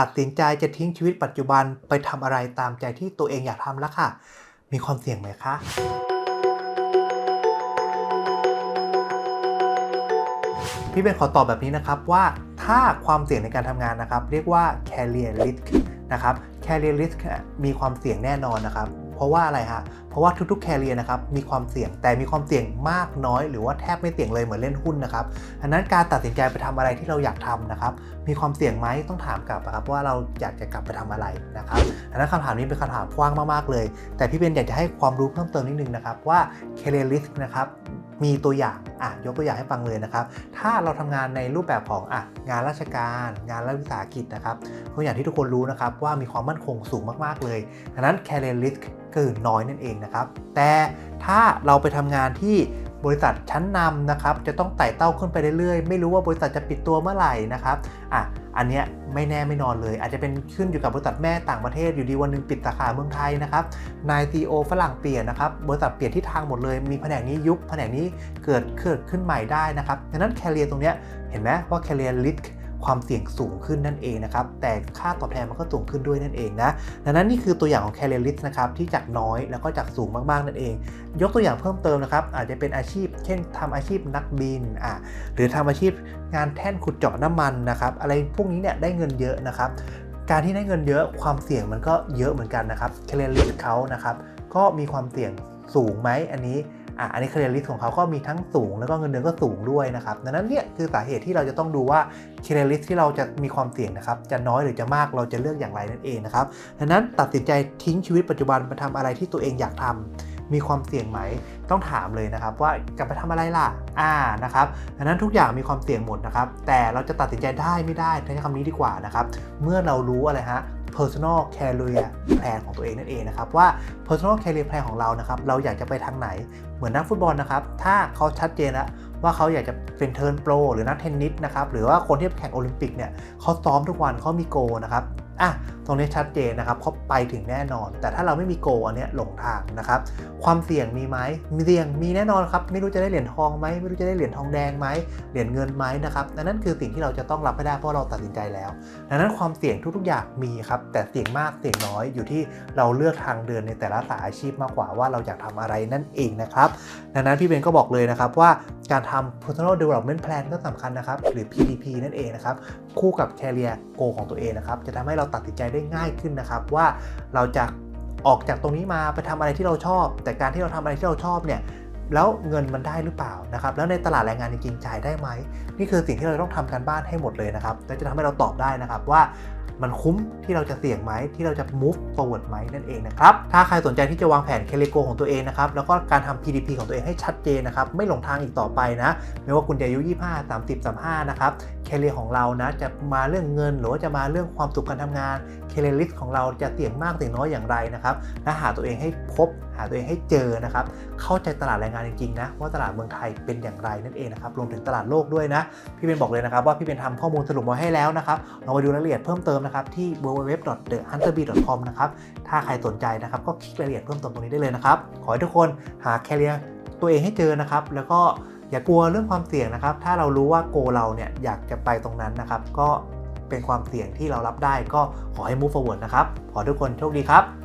ตัดสินใจจะทิ้งชีวิตปัจจุบันไปทำอะไรตามใจที่ตัวเองอยากทำแล้วค่ะ มีความเสี่ยงไหมคะพี่เป็นขอตอบแบบนี้นะครับว่าถ้าความเสี่ยงในการทำงานนะครับ เรียกว่า career risk นะครับ career risk มีความเสี่ยงแน่นอนนะครับ เพราะว่าอะไรฮะ เพราะว่าทุกๆ career นะครับมีความเสี่ยงแต่มีความเสี่ยงมากน้อย หรือว่าแทบไม่เสี่ยงเลยเหมือนเล่นหุ้นนะครับดังนั้นการตัดสินใจไปทำอะไรที่เราอยากทำนะครับมีความเสี่ยงไหมต้องถามกลับนะครับว่าเราอยากจะกลับไปทำอะไรนะครับดังนั้นคำถามนี้เป็นคำถามกว้างมากๆเลย แต่พี่เบนอยากจะให้ความรู้เพิ่มเติมนิดนึงนะครับว่า career risk นะครับมีตัวอย่างอะยกตัวอย่างให้ฟังเลยนะครับ ถ้าเราทำงานในรูปแบบของอะงานราชการ งานรัฐวิสาหกิจนะครับตัวอย่างที่ทุกคนรู้นะครับว่ามีความมั่นคงสูงมากๆเลยดังนั้น career risk คือน้อยนั่นเองนะครับ แต่ถ้าเราไปทำงานที่บริษัทชั้นนำนะครับจะต้องไต่เต้าขึ้นไปเรื่อยๆ ไม่รู้ว่าบริษัทจะปิดตัวเมื่อไหร่นะครับอะอันเนี้ยไม่แน่ไม่นอนเลย อาจจะเป็นขึ้นอยู่กับบริษัทแม่ต่างประเทศอยู่ดีวันหนึงปิดสาขาเมืองไทยนะครับนายซีโอฝรั่งเปลี่ยนนะครับบริษัทเปลี่ยนทิศทางหมดเลยมีแผนกนี้ยุบแผนกนี้เกิดเกิดขึ้นใหม่ได้นะครับดังนั้นแคเรียตรงเนี้ยเห็นไหมว่าแคเรียลิส ความเสี่ยงสูงขึ้นนั่นเองนะครับ แต่ค่าตอบแทนมันก็สูงขึ้นด้วยนั่นเองนะ ดังนั้นนี่คือตัวอย่างของ Career List นะครับที่จากน้อยแล้วก็จากสูงมากๆนั่นเอง ยกตัวอย่างเพิ่มเติมนะครับ อาจจะเป็นอาชีพ เช่นทำอาชีพนักบินอะหรือทำอาชีพงานแท่นขุดเจาะน้ำมันนะครับ อะไรพวกนี้เนี่ยได้เงินเยอะนะครับ การที่ได้เงินเยอะความเสี่ยงมันก็เยอะเหมือนกันนะครับ Career List เขานะครับก็มีความเสี่ยงสูงไหมอันนี้ อะอันนี้ career risk ของเขาก็มีทั้งสูงแล้วก็เงินเดือนก็สูงด้วยนะครับดังนั้นเนี่ยคือสาเหตุที่เราจะต้องดูว่า career risk ที่เราจะมีความเสี่ยงนะครับจะน้อยหรือจะมากเราจะเลือกอย่างไรนั่นเองนะครับดังนั้นตัดสินใจทิ้งชีวิตปัจจุบันไปทำอะไรที่ตัวเองอยากทำมีความเสี่ยงไหมต้องถามเลยนะครับ ว่าจะไปทำอะไรล่ะอ่านะครับดังนั้นทุกอย่างมีความเสี่ยงหมดนะครับ แต่เราจะตัดสินใจได้ไม่ได้ใช้คำนี้ดีกว่านะครับเมื่อเรารู้อะไรฮะ personal career plan ของตัวเองนั่นเองนะครับว่า personal career plan ของเรานะครับเราอยากจะไปทางไหนเหมือนนักฟุตบอลนะครับ ถ้าเขาชัดเจนแล้วว่าเขาอยากจะเป็นเทิร์นโปรหรือนักเทนนิสนะครับ หรือว่าคนที่แข่งโอลิมปิกเนี่ยเขาซ้อมทุกวันเขามีโกนะครับอะตรงนี้ชัดเจนนะครับเขาไปถึงแน่นอน แต่ถ้าเราไม่มีโกอันเนี้ยหลงทางนะครับ ความเสี่ยงมีไหมมีเสี่ยงมีแน่นอนครับ ไม่รู้จะได้เหรียญทองไหมไม่รู้จะได้เหรียญทองแดงไหมเหรียญเงินไหมนะครับดังนั้นคือสิ่งที่เราจะต้องรับให้ได้เพราะเราตัดสินใจแล้ว ดังนั้นความเสี่ยงทุกๆอย่างมีครับ แต่เสี่ยงมากเสี่ยงน้อยอยู่ที่เราเลือกทางเดินในแต่ละสายอาชีพมากกว่าว่าเราอยากทำอะไรนั่นเองนะครับดังนั้นพี่เบนก็บอกเลยนะครับว่าการทำ personal development plan ก็สำคัญนะครับ หรือ PDP นั่นเองนะครับ คู่กับ career goal ของตัวเองนะครับ จะทำให้เราตัดสินใจได้ง่ายขึ้นนะครับ ว่าเราจะออกจากตรงนี้มาไปทำอะไรที่เราชอบ แต่การที่เราทำอะไรที่เราชอบเนี่ย แล้วเงินมันได้หรือเปล่านะครับ แล้วในตลาดแรงงานจริงๆจ่ายได้ไหม นี่คือสิ่งที่เราต้องทำการบ้านให้หมดเลยนะครับและจะทำให้เราตอบได้นะครับว่ามันคุ้มที่เราจะเสี่ยงไหมที่เราจะ move forward ไหมนั่นเองนะครับ ถ้าใครสนใจที่จะวางแผนเคเลโกของตัวเองนะครับ แล้วก็การทำ PDP ของตัวเองให้ชัดเจนนะครับ ไม่หลงทางอีกต่อไปนะ ไม่ว่าคุณจะอายุ 25 30 35 นะครับเคเลของเรานะจะมาเรื่องเงิน หรือว่าจะมาเรื่องความสุขการทำงานเคเลลิสของเราจะเสี่ยงมากเสี่ยงน้อยอย่างไรนะครับและหาตัวเองให้พบ หาตัวเองให้เจอนะครับ เข้าใจตลาดแรงงานจริงๆนะว่าตลาดเมืองไทยเป็นอย่างไรนั่นเองนะครับรวมถึงตลาดโลกด้วยนะ พี่เป็นบอกเลยนะครับ ว่าพี่เป็นทำข้อมูลสรุปมาให้แล้วนะครับลองไปดูรายละเอียดเพิ่มเติมนะครับที่ www.thehunterbee.com นะครับถ้าใครสนใจนะครับก็คลิกรายละเอียดเพิ่มเติมตรงนี้ได้เลยนะครับขอให้ทุกคนหาแคเรียตัวเองให้เจอนะครับแล้วก็ อย่ากลัวเรื่องความเสี่ยงนะครับ ถ้าเรารู้ว่าโกเราเนี่ยอยากจะไปตรงนั้นนะครับ ก็เป็นความเสี่ยงที่เรารับได้ก็ขอให้ move forward นะครับ ขอทุกคนโชคดีครับ